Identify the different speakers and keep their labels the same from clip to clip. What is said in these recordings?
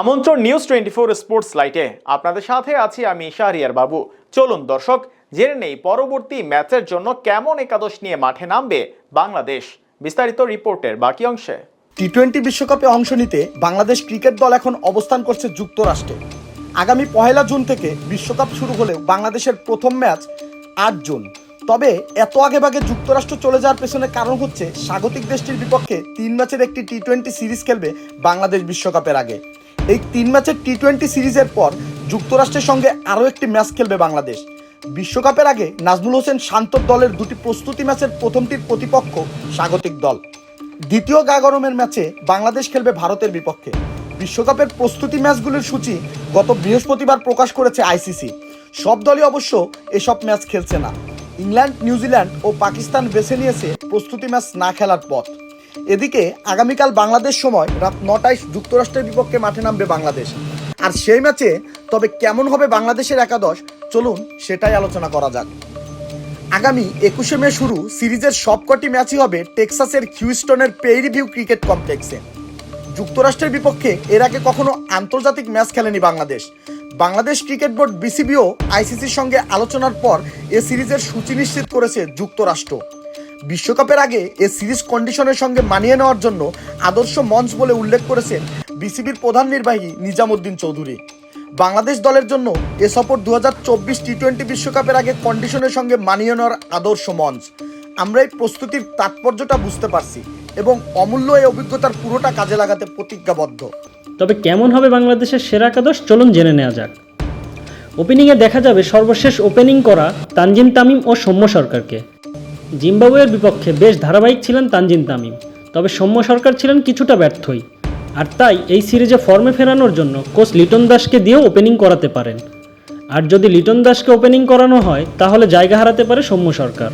Speaker 1: আমন্ত্রণ news twenty four sports লাইটে আপনাদের সাথে আছি আমি শাহরিয়ার বাবু। চলুন দর্শক, জেনে নেই পরবর্তী ম্যাচের জন্য কেমন একাদশ নিয়ে মাঠে নামবে বাংলাদেশ। বিস্তারিত রিপোর্টের বাকি অংশে।
Speaker 2: টি টোয়েন্টি বিশ্বকাপে অংশ নিতে বাংলাদেশ ক্রিকেট দল এখন অবস্থান করছে যুক্তরাষ্ট্রে। আগামী পহেলা জুন থেকে বিশ্বকাপ শুরু হলেও বাংলাদেশের প্রথম ম্যাচ আট জুন। তবে এত আগে ভাগে যুক্তরাষ্ট্র চলে যাওয়ার পেছনে কারণ হচ্ছে স্বাগতিক দেশটির বিপক্ষে তিন ম্যাচের একটি টি টোয়েন্টি সিরিজ খেলবে বাংলাদেশ বিশ্বকাপের আগে। এই তিন ম্যাচের টি টোয়েন্টি সিরিজের পর যুক্তরাষ্ট্রের সঙ্গে আরও একটি ম্যাচ খেলবে বাংলাদেশ। বিশ্বকাপের আগে নাজমুল হোসেন শান্তর দলের দুটি প্রস্তুতি ম্যাচের প্রথমটির প্রতিপক্ষ স্বাগতিক দল। দ্বিতীয় গা গরমের ম্যাচে বাংলাদেশ খেলবে ভারতের বিপক্ষে। বিশ্বকাপের প্রস্তুতি ম্যাচগুলির সূচি গত বৃহস্পতিবার প্রকাশ করেছে আইসিসি। সব দলই অবশ্য এসব ম্যাচ খেলছে না। ইংল্যান্ড, নিউজিল্যান্ড ও পাকিস্তান বেছে নিয়েছে প্রস্তুতি ম্যাচ না খেলার পথ। এদিকে আগামীকাল বাংলাদেশ সময় রাত নটায় যুক্তরাষ্ট্রের বিপক্ষে মাঠে নামবে বাংলাদেশ। আর সেই ম্যাচে তবে কেমন হবে বাংলাদেশের একাদশ? চলুন সেটাই আলোচনা করা যাক। আগামী একুশে মে শুরু সিরিজের সবকটি ম্যাচই হবে টেক্সাসের হিউস্টনের পেইরিভিউ ক্রিকেট কমপ্লেক্সে। যুক্তরাষ্ট্রের বিপক্ষে এর আগে কখনো আন্তর্জাতিক ম্যাচ খেলেনি বাংলাদেশ। বাংলাদেশ ক্রিকেট বোর্ড বিসিবিও আইসিসির সঙ্গে আলোচনার পর এ সিরিজের সূচি নিশ্চিত করেছে যুক্তরাষ্ট্র। বিশ্বকাপের আগে এ সিরিজ কন্ডিশনের সঙ্গে মানিয়ে নেওয়ার জন্য আদর্শ মঞ্চ বলে উল্লেখ করেছেন বিসিবির প্রধান নির্বাহী নিজামুদ্দিন চৌধুরী। বাংলাদেশ দলের জন্য এ সফর দু হাজার চব্বিশ টি টোয়েন্টি বিশ্বকাপের আগে কন্ডিশনের সঙ্গে মানিয়ে নেওয়ার আদর্শ মঞ্চ। আমরা এই প্রস্তুতির তাৎপর্যটা বুঝতে পারছি এবং অমূল্য এই অভিজ্ঞতার পুরোটা কাজে লাগাতে প্রতিজ্ঞাবদ্ধ।
Speaker 3: তবে কেমন হবে বাংলাদেশের সেরা একাদশ? চলুন জেনে নেওয়া যাক। ওপেনিংয়ে দেখা যাবে সর্বশেষ ওপেনিং করা তানজিম তামিম ও সৌম্য সরকারকে। জিম্বাবুয়ের বিপক্ষে বেশ ধারাবাহিক ছিলেন তানজিন তামিম, তবে সৌম্য সরকার ছিলেন কিছুটা ব্যর্থই। আর তাই এই সিরিজে ফর্মে ফেরানোর জন্য কোচ লিটন দাসকে দিয়েও ওপেনিং করাতে পারেন। আর যদি লিটন দাসকে ওপেনিং করানো হয়, তাহলে জায়গা হারাতে পারে সৌম্য সরকার।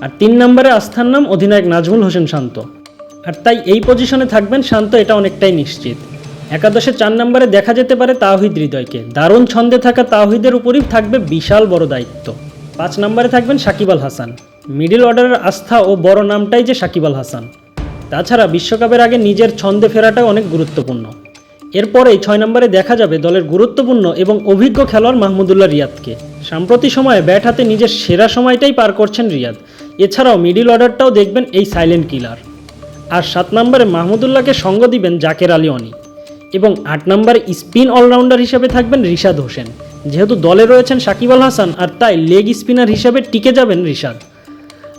Speaker 3: আর তিন নম্বরে আস্থার নাম অধিনায়ক নাজমুল হোসেন শান্ত। আর তাই এই পজিশনে থাকবেন শান্ত, এটা অনেকটাই নিশ্চিত। একাদশে চার নম্বরে দেখা যেতে পারে তাওহিদ হৃদয়কে। দারুণ ছন্দে থাকা তাওহিদের উপরই থাকবে বিশাল বড় দায়িত্ব। পাঁচ নম্বরে থাকবেন সাকিব আল হাসান। মিডিল অর্ডারের আস্থা ও বড় নামটাই যে সাকিব আল হাসান। তাছাড়া বিশ্বকাপের আগে নিজের ছন্দে ফেরাটাও অনেক গুরুত্বপূর্ণ। এরপরেই ছয় নম্বরে দেখা যাবে দলের গুরুত্বপূর্ণ এবং অভিজ্ঞ খেলোয়াড় মাহমুদুল্লাহ রিয়াদকে। সাম্প্রতিক সময়ে ব্যাট হাতে নিজের সেরা সময়টাই পার করছেন রিয়াদ। এছাড়াও মিডিল অর্ডারটাও দেখবেন এই সাইলেন্ট কিলার। আর সাত নম্বরে মাহমুদুল্লাহকে সঙ্গ দিবেন জাকের আলী অনি। এবং আট নম্বরে স্পিন অলরাউন্ডার হিসেবে থাকবেন রিশাদ হোসেন। যেহেতু দলে রয়েছেন সাকিব আল হাসান আর তাই লেগ স্পিনার হিসেবে টিকে যাবেন রিশাদ।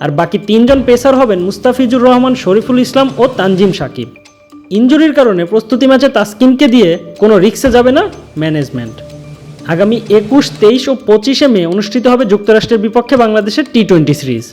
Speaker 3: আর বাকি তিনজন পেসার হবেন মুস্তাফিজুর রহমান, শরীফুল ইসলাম ও তানজিম সাকিব। ইঞ্জুরির কারণে প্রস্তুতি ম্যাচে তাসকিনকে দিয়ে কোনো রিক্সে যাবে না ম্যানেজমেন্ট। আগামী একুশ, তেইশ ও পঁচিশে মে অনুষ্ঠিত হবে যুক্তরাষ্ট্রের বিপক্ষে বাংলাদেশের টি টোয়েন্টি সিরিজ।